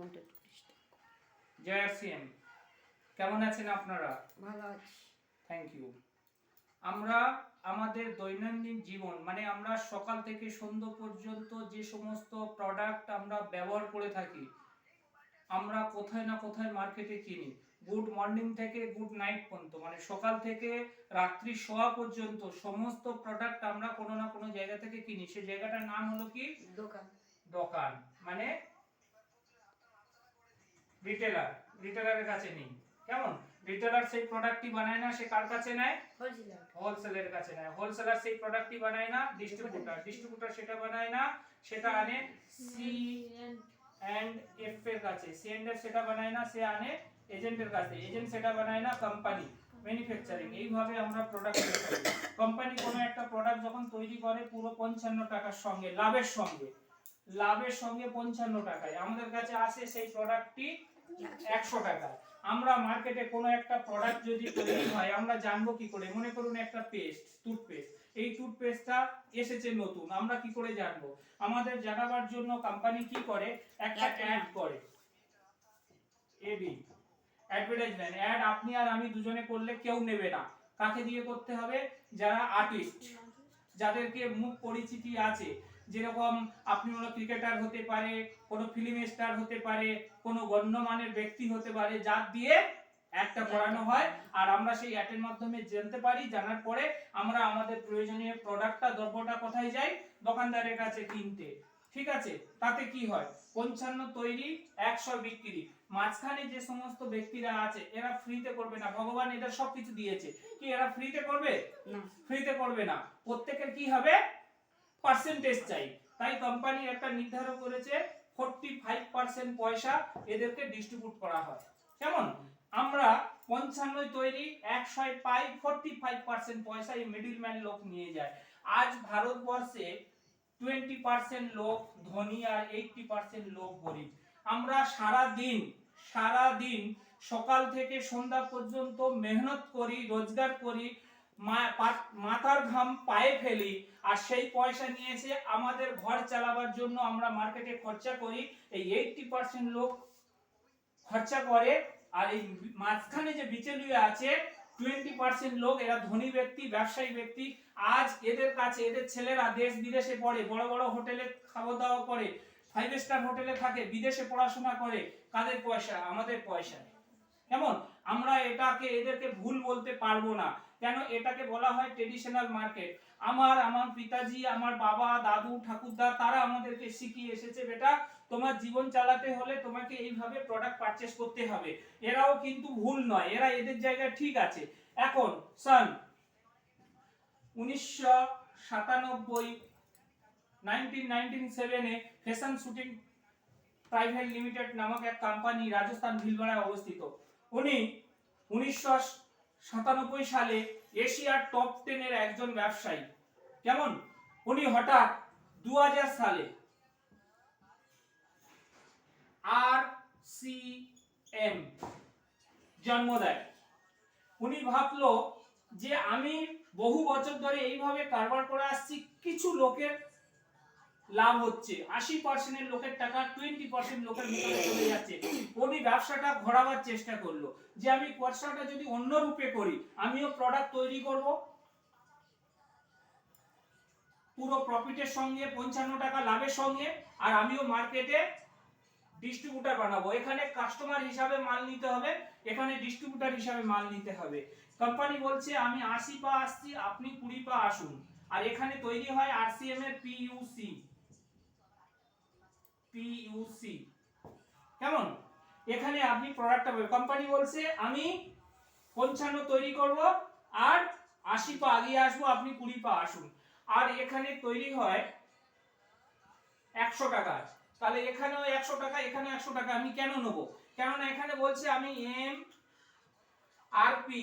ফোনটা একটু। জয় সিএম। কেমন আছেন আপনারা? ভালো আছি। থ্যাংক ইউ আমরা আমাদের দৈনন্দিন জীবন মানে আমরা সকাল থেকে সন্ধ্যা পর্যন্ত যে সমস্ত প্রোডাক্ট আমরা ব্যবহার করে থাকি আমরা কোথায় না কোথায় মার্কেটে কিনি। গুড মর্নিং থেকে গুড নাইট পর্যন্ত মানে সকাল থেকে রাত্রি শোয়া পর্যন্ত সমস্ত প্রোডাক্ট আমরা কোনো না কোনো জায়গা থেকে কিনি। সেই জায়গাটার নাম হলো কি? দোকান। দোকান। মানে রিটেলার রিটেলারের কাছে নেই। কেমন? রিটেলার সেই প্রোডাক্টটি বানায় না সে কার কাছে নেয়? হোলসেলার কাছে নেয়। হোলসেলার সেই প্রোডাক্টটি বানায় না ডিস্ট্রিবিউটর ডিস্ট্রিবিউটর সেটা বানায় না সেটা আনে সি অ্যান্ড এফ এর কাছে। সি অ্যান্ড এফ সেটা বানায় না সে আনে এজেন্টের কাছে। এজেন্ট সেটা বানায় না কোম্পানি ম্যানুফ্যাকচারিং এইভাবে আমরা প্রোডাক্ট কোম্পানি কোনো একটা প্রোডাক্ট যখন তৈরি করে পুরো পঞ্চান্ন টাকার সঙ্গে লাভের সঙ্গে লাভের সঙ্গে পঞ্চান্ন টাকায়। আমাদের কাছে আসে সেই প্রোডাক্টটি একশো টাকা আমরা মার্কেটে কোনো একটা প্রোডাক্ট যদি তৈরি হয় আমরা জানব কি করে? মনে করুন একটা পেস্ট টুথপেস্ট এই টুথপেস্টটা এসেছে নতুন। আমরা কি করে জানব? আমাদের জানাবার জন্য কোম্পানি কি করে? একটা অ্যাড করে এবি অ্যাডভার্টাইজমেন্ট অ্যাড আপনি আর আমি দুজনে করলে কেউ নেবে না। কাকে দিয়ে করতে হবে? যারা আর্টিস্ট যাদেরকে মুখ পরিচিতি আছে, যেরকম আপনি কোনো ক্রিকেটার হতে পারে, কোনো ফিল্ম স্টার হতে পারে, কোনো গণ্যমানের ব্যক্তি হতে পারে যার দিয়ে একটা করানো হয়। আর আমরা সেই অ্যাটের মাধ্যমে জানতে পারি, জানার পরে আমরা আমাদের প্রয়োজনীয় প্রোডাক্টটা দ্রব্যটা কোথায় যাই দোকানদারের কাছে কিনতে। ঠিক আছে? তাতে কি হয়? পঞ্চান্ন তৈরি একশো বিক্রি। মাঝখানে যে সমস্ত ব্যক্তিরা আছে এরা ফ্রিতে করবে না। ভগবান এদের সবকিছু দিয়েছে। কি এরা ফ্রিতে করবে? না। ফ্রিতে করবে না। প্রত্যেকের কি হবে? পার্সেন্টেজ চাই। তাই কোম্পানি একটা নির্ধারণ করেছে ফোরটি ফাইভ পার্সেন্ট পয়সা এদেরকে ডিস্ট্রিবিউট করা হয়। কেমন? আমরা পঞ্চান্নই তৈরি একশোয় পাই ফোরটি ফাইভ পার্সেন্ট পয়সা এই মিডিল ম্যান লোক নিয়ে যায়। আজ ভারতবর্ষে টোয়েন্টি পার্সেন্ট লোক ধনী আর এইটটি পার্সেন্ট লোক গরিব। আমরা সারা দিন সারা দিন সকাল থেকে সন্ধ্যা পর্যন্ত মেহনত করি, রোজগার করি মাথার ঘাম পায়ে ফেলি আর সেই পয়সা নিয়ে এসে আমাদের ঘর চালাবার জন্য আমরা মার্কেটে খরচা করি। এই এইটটি পার্সেন্ট লোক খরচা করে আর এই মাঝখানে যে বিচেলিয়ে আছে টোয়েন্টি পার্সেন্ট লোক, এরা ধনী ব্যক্তি, ব্যবসায়ী ব্যক্তি। আজ এদের কাছে, এদের ছেলেরা দেশ বিদেশে পড়ে, বড় বড় হোটেলে খাওয়া দাওয়া করে ফাইভ স্টার হোটেলে থাকে, বিদেশে পড়াশোনা করে, কাদের পয়সা? আমাদের পয়সা। কেমন? আমরা এটাকে, এদেরকে ভুল বলতে পারব না। কেন? এটাকে বলা হয় ট্রেডিশনাল মার্কেট আমার আমার পিতাজি, আমার বাবা, দাদু, ঠাকুরদা, তারা আমাদেরকে শিখিয়ে এসেছে, বেটা তোমার জীবন চালাতে হলে তোমাকে এইভাবে প্রোডাক্ট পারচেস করতে হবে। এরাও কিন্তু ভুল নয়, এরা এদের জায়গায় ঠিক আছে। এখন সান উনিশশো সাতানব্বই নাইনটিন নাইনটিন সেভেনে ফ্যাশন শুটিং প্রাইভেট লিমিটেড নামক এক কোম্পানি রাজস্থান ভিলবাড়ায় অবস্থিত। উনি উনিশশো সাতানব্বই সালে এশিয়ার টপ টেনের একজন ব্যবসায়ী। কেমন? উনি হঠাৎ দু হাজার সালে আর সি এম জন্ম উনি ভাবলো যে আমি বহু বছর ধরে এইভাবে কারবার করে আসছি, কিছু লোকের লাভ হচ্ছে। আশি পার্সেন্টের লোকের টাকা টোয়েন্টি পার্সেন্ট লোকের ভিতরে চলে যাচ্ছে। উনি ব্যবসাটা ঘোরাবার চেষ্টা করল। যে আমি ব্যবসাটা যদি অন্য রূপে করি, আমিও প্রোডাক্ট তৈরি করব। পুরো প্রফিটের সঙ্গে, পঞ্চান্ন টাকা লাভের সঙ্গে, আর আমিও মার্কেটে ডিস্ট্রিবিউটার বানাবো। এখানে কাস্টমার হিসাবে মাল নিতে হবে, এখানে ডিস্ট্রিবিউটার হিসাবে মাল নিতে হবে। কোম্পানি বলছে, আমি আশি পা আসছি, আপনি কুড়ি পা আসুন। আর এখানে তৈরি হয় আরসিএম এর পিইউসি পিইউসি কেমন? এখানে আপনি প্রোডাক্টটা পাবেন। কোম্পানি বলছে, আমি পঞ্চান্ন তৈরি করব আর আশি পা আগিয়ে আসব, আপনি কুড়ি পা আসুন। আর এখানে তৈরি হয় একশো টাকার তাহলে এখানেও একশো টাকা, এখানে একশো টাকা, আমি কেন নেব? কেননা এখানে বলছে আমি এম আর পি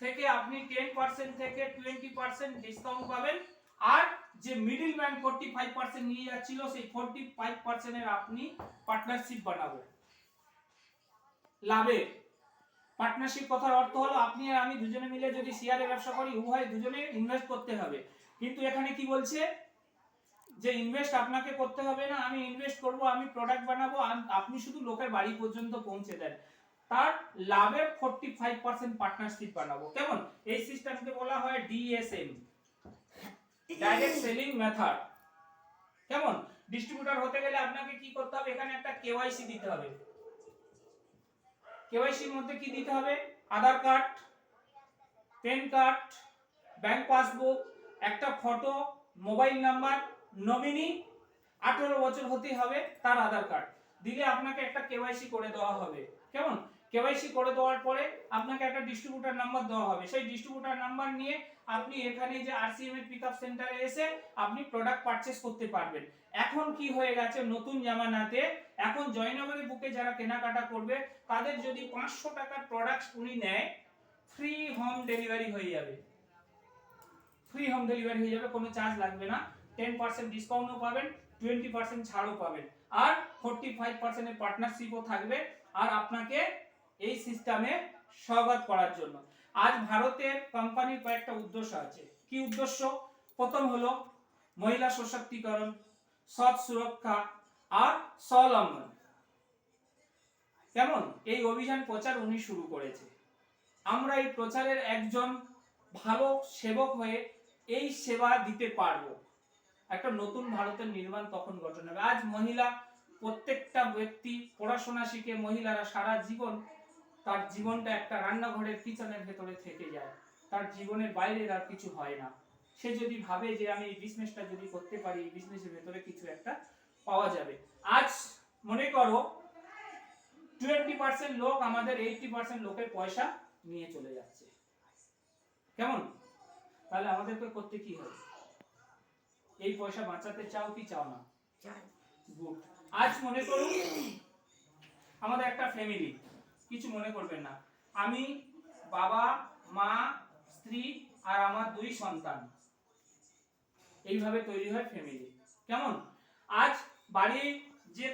থেকে আপনি টেন পার্সেন্ট থেকে টোয়েন্টি পার্সেন্ট ডিসকাউন্ট পাবেন। আর যে middle man forty five percent নিয়ে যাচ্ছিল, সেই ফোরটি ফাইভ পার্সেন্টের আপনি পার্টনারশিপ বানাবো। লাভে পার্টনারশিপ কথার অর্থ হলো, আপনি আর আমি দুজনে মিলে যদি শেয়ারে ব্যবসা করি, উভয় দুজনে ইনভেস্ট করতে হবে। কিন্তু এখানে কি বলছে? যে ইনভেস্ট আপনাকে করতে হবে না, আমি ইনভেস্ট করব, আমি প্রোডাক্ট বানাবো আপনি শুধু লোকের বাড়ি পর্যন্ত পৌঁছে দেন। তার লাভের ফোরটি ফাইভ পার্সেন্ট পার্টনারশিপ বানাবো। কেমন? এই সিস্টেমকে বলা হয় ডিএসএম ডাইরেক্ট সেলিং মেথড কেমন? ডিস্ট্রিবিউটর হতে গেলে আপনাকে কি করতে হবে? এখানে একটা কেওয়াইসি দিতে হবে। কেওয়াইসির মধ্যে কি দিতে হবে? Aadhaar card PAN card bank passbook একটা ফটো মোবাইল নাম্বার নমিনি আঠেরো বছর হতে হবে, তার আধার কার্ড। দিলে আপনাকে একটা কেওয়াইসি করে দেওয়া হবে। কেমন? কেওয়াইসি করে দেওয়ার পরে আপনাকে একটা ডিস্ট্রিবিউটার নাম্বার দেওয়া হবে। সেই ডিস্ট্রিবিউটার নাম্বার নিয়ে আপনি এখানে যে আরসিএম এর পিকআপ সেন্টারে এসে আপনি প্রোডাক্ট পারচেজ করতে পারবেন। এখন কি হয়ে গেছে? নতুন জামানাতে এখন জয়নগরের বুকে যারা কেনাকাটা করবে, তাদের যদি পাঁচশো টাকার প্রোডাক্ট উনি নেয় ফ্রি হোম ডেলিভারি হয়ে যাবে। ফ্রি হোম ডেলিভারি হয়ে যাবে, কোনো চার্জ লাগবে না। টেন পার্সেন্ট ডিসকাউন্টও পাবেন টোয়েন্টি পার্সেন্ট ছাড়ও পাবেন। আর ফোরটি ফাইভ পার্সেন্টের পার্টনারশিপও থাকবে আর আপনাকে এই সিস্টেমে স্বাগত করার জন্য। আজ ভারতের কোম্পানির কয়েকটা উদ্দেশ্য আছে। কি উদ্দেশ্য? প্রথম হলো মহিলা সশক্তিকরণ, সৎ সুরক্ষা আর স্বলম্বন কেমন? এই অভিযান প্রচার উনি শুরু করেছে। আমরা এই প্রচারের একজন ভালো সেবক হয়ে এই সেবা দিতে পারব। একটা নতুন ভারতের নির্মাণ তখন গঠন হবে? আজ মহিলা প্রত্যেকটা ব্যক্তি পড়াশোনা শিখে মহিলারা সারা জীবন তার জীবনটা একটা রান্নাঘরের কিচেনের ভেতরে থেকে যায়। তার জীবনের বাইরে আর কিছু হয় না। সে যদি ভাবে যে আমি এই বিজনেসটা যদি করতে পারি, এই বিজনেসের ভেতরে কিছু একটা পাওয়া যাবে। আজ মনে করো টোয়েন্টি পার্সেন্ট লোক আমাদের এইটটি পার্সেন্ট লোকের পয়সা নিয়ে চলে যাচ্ছে। কেমন? তাহলে আমাদেরকে করতে কি হবে? এই পয়সা বাঁচাতে চাও কি চাও না? গুড আজ মনে করুন আমাদের একটা ফ্যামিলি কিছু মনে করবেন না। আমি বাবা মা স্ত্রী আর আমার দুই সন্তান। এইভাবে তৈরি হয় ফ্যামিলি কেমন? আজ বাড়ি যে